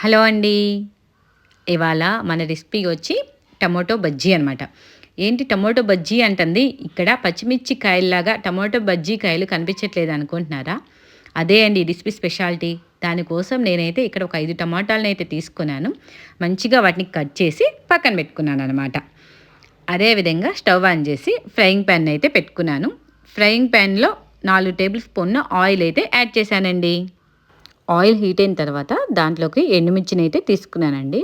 Hello అండి. ఇవాళ మన రెసిపీ వచ్చి టమోటో బజ్జీ అనమాట ఏంటి టమోటో బజ్జీ అంటుంది? ఇక్కడ పచ్చిమిర్చి కాయల్లాగా టమోటో బజ్జీ కాయలు కనిపించట్లేదు అనుకుంటున్నారా? అదే అండి రెసిపీ స్పెషాలిటీ. దానికోసం నేనైతే ఇక్కడ ఒక ఐదు టమాటాలను అయితే తీసుకున్నాను. మంచిగా వాటిని కట్ చేసి పక్కన పెట్టుకున్నాను అనమాట అదేవిధంగా స్టవ్ ఆన్ చేసి ఫ్రైయింగ్ ప్యాన్ అయితే పెట్టుకున్నాను. ఫ్రైయింగ్ ప్యాన్లో నాలుగు టేబుల్ స్పూన్ ఆయిల్ అయితే యాడ్ చేశానండి. ఆయిల్ హీట్ అయిన తర్వాత దాంట్లోకి ఎండుమిర్చిని అయితే తీసుకున్నానండి.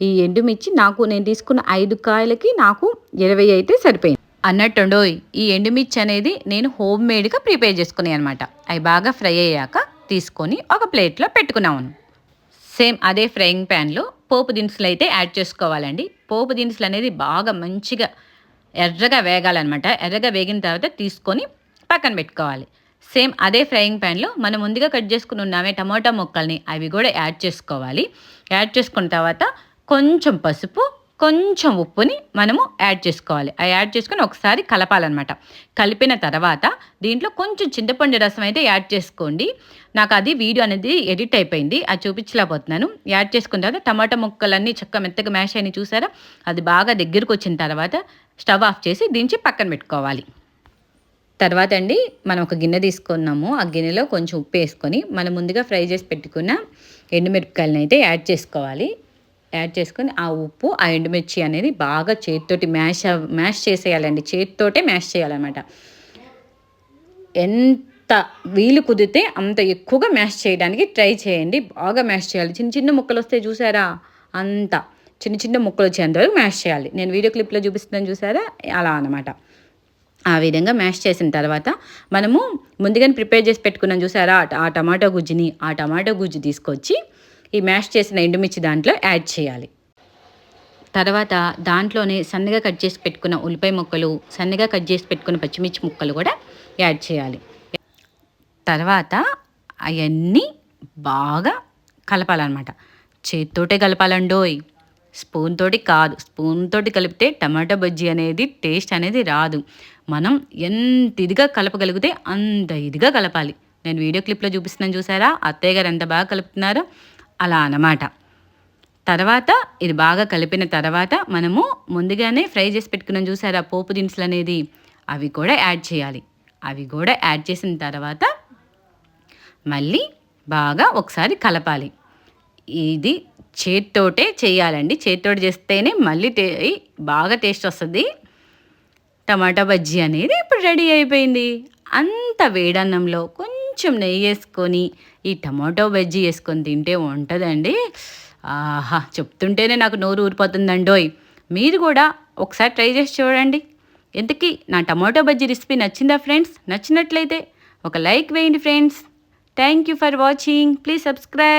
ఈ ఎండుమిర్చి నాకు నేను తీసుకున్న ఐదు కాయలకి నాకు ఇరవై అయితే సరిపోయింది. అన్నట్టుండో ఈ ఎండుమిర్చి అనేది నేను హోమ్ మేడ్గా ప్రిపేర్ చేసుకున్నాయి అనమాట అవి బాగా ఫ్రై అయ్యాక తీసుకొని ఒక ప్లేట్లో పెట్టుకున్నాను. సేమ్ అదే ఫ్రైయింగ్ ప్యాన్లో పోపు దినుసులు అయితే యాడ్ చేసుకోవాలండి. పోపు దినుసులు అనేది బాగా మంచిగా ఎర్రగా వేగాలన్నమాట. ఎర్రగా వేగిన తర్వాత తీసుకొని పక్కన పెట్టుకోవాలి. సేమ్ అదే ఫ్రైయింగ్ ప్యాన్లో మనం ముందుగా కట్ చేసుకుని ఉన్నామే టమాటా ముక్కల్ని అవి కూడా యాడ్ చేసుకోవాలి. యాడ్ చేసుకున్న తర్వాత కొంచెం పసుపు కొంచెం ఉప్పుని మనము యాడ్ చేసుకోవాలి. ఆ యాడ్ చేసుకుని ఒకసారి కలపాలన్నమాట. కలిపిన తర్వాత దీంట్లో కొంచెం చింతపండు రసం అయితే యాడ్ చేసుకోండి. నాకు అది వీడియో అనేది ఎడిట్ అయిపోయింది అది చూపించలేకపోతున్నాను. యాడ్ చేసుకున్న తర్వాత టమాటా ముక్కలన్నీ చక్క మెత్తగా మ్యాష్ అయినాయి చూసారా? అది బాగా దగ్గరకు వచ్చిన తర్వాత స్టవ్ ఆఫ్ చేసి దించి పక్కన పెట్టుకోవాలి. తర్వాత అండి మనం ఒక గిన్నె తీసుకున్నాము. ఆ గిన్నెలో కొంచెం ఉప్పు వేసుకొని మనం ముందుగా ఫ్రై చేసి పెట్టుకున్న ఎండుమిరపకాయలను అయితే యాడ్ చేసుకోవాలి. యాడ్ చేసుకొని ఆ ఉప్పు ఆ ఎండుమిర్చి అనేది బాగా చేతితోటి మ్యాష్ మ్యాష్ చేసేయాలండి. చేతితోటే మ్యాష్ చేయాలన్నమాట. ఎంత వీలు కుదిరితే అంత ఎక్కువగా మ్యాష్ చేయడానికి ట్రై చేయండి. బాగా మ్యాష్ చేయాలి. చిన్న చిన్న ముక్కలు వస్తే చూసారా? అంత చిన్న చిన్న ముక్కలు వచ్చేంతవరకు మ్యాష్ చేయాలి. నేను వీడియో క్లిప్లో చూపిస్తున్నాను చూసారా? అలా అనమాట ఆ విధంగా మ్యాష్ చేసిన తర్వాత మనము ముందుగానే ప్రిపేర్ చేసి పెట్టుకున్నాం చూసారా? ఆ టమాటో గుజ్జుని ఆ టమాటో గుజ్జు తీసుకొచ్చి ఈ మ్యాష్ చేసిన ఎండుమిర్చి దాంట్లో యాడ్ చేయాలి. తర్వాత దాంట్లోనే సన్నగా కట్ చేసి పెట్టుకున్న ఉల్లిపాయ ముక్కలు సన్నగా కట్ చేసి పెట్టుకున్న పచ్చిమిర్చి ముక్కలు కూడా యాడ్ చేయాలి. తర్వాత అవన్నీ బాగా కలపాలన్నమాట. చేతితోటే కలపాలండోయ్. స్పూన్ తోటి కాదు. స్పూన్ తోటి కలిపితే టమాటా బజ్జీ అనేది టేస్ట్ అనేది రాదు. మనం ఎంత ఇదిగా కలపగలిగితే అంత ఇదిగా కలపాలి. నేను వీడియో క్లిప్లో చూపిస్తున్నాను చూసారా? అత్తయ్య గారు ఎంత బాగా కలుపుతున్నారో అలా అన్నమాట. తర్వాత ఇది బాగా కలిపిన తర్వాత మనము ముందుగానే ఫ్రై చేసి పెట్టుకున్నాం చూసారా? పోపు దినుసులు అనేది అవి కూడా యాడ్ చేయాలి. అవి కూడా యాడ్ చేసిన తర్వాత మళ్ళీ బాగా ఒకసారి కలపాలి. ఇది చేత్తోటే చేయాలండి. చేత్తోటి చేస్తేనే మళ్ళీ టే బాగా టేస్ట్ వస్తుంది. టమాటా బజ్జీ అనేది ఇప్పుడు రెడీ అయిపోయింది. అంత వేడన్నంలో కొంచెం నెయ్యి వేసుకొని ఈ టమాటో బజ్జీ వేసుకొని తింటే ఉంటుందండి. ఆహా! చెప్తుంటేనే నాకు నోరు ఊరిపోతుందండోయ్. మీరు కూడా ఒకసారి ట్రై చేసి చూడండి. ఎందుకీ నా టమాటో బజ్జీ రెసిపీ నచ్చిందా ఫ్రెండ్స్? నచ్చినట్లయితే ఒక లైక్ వేయండి friends. Thank you for watching. Please subscribe.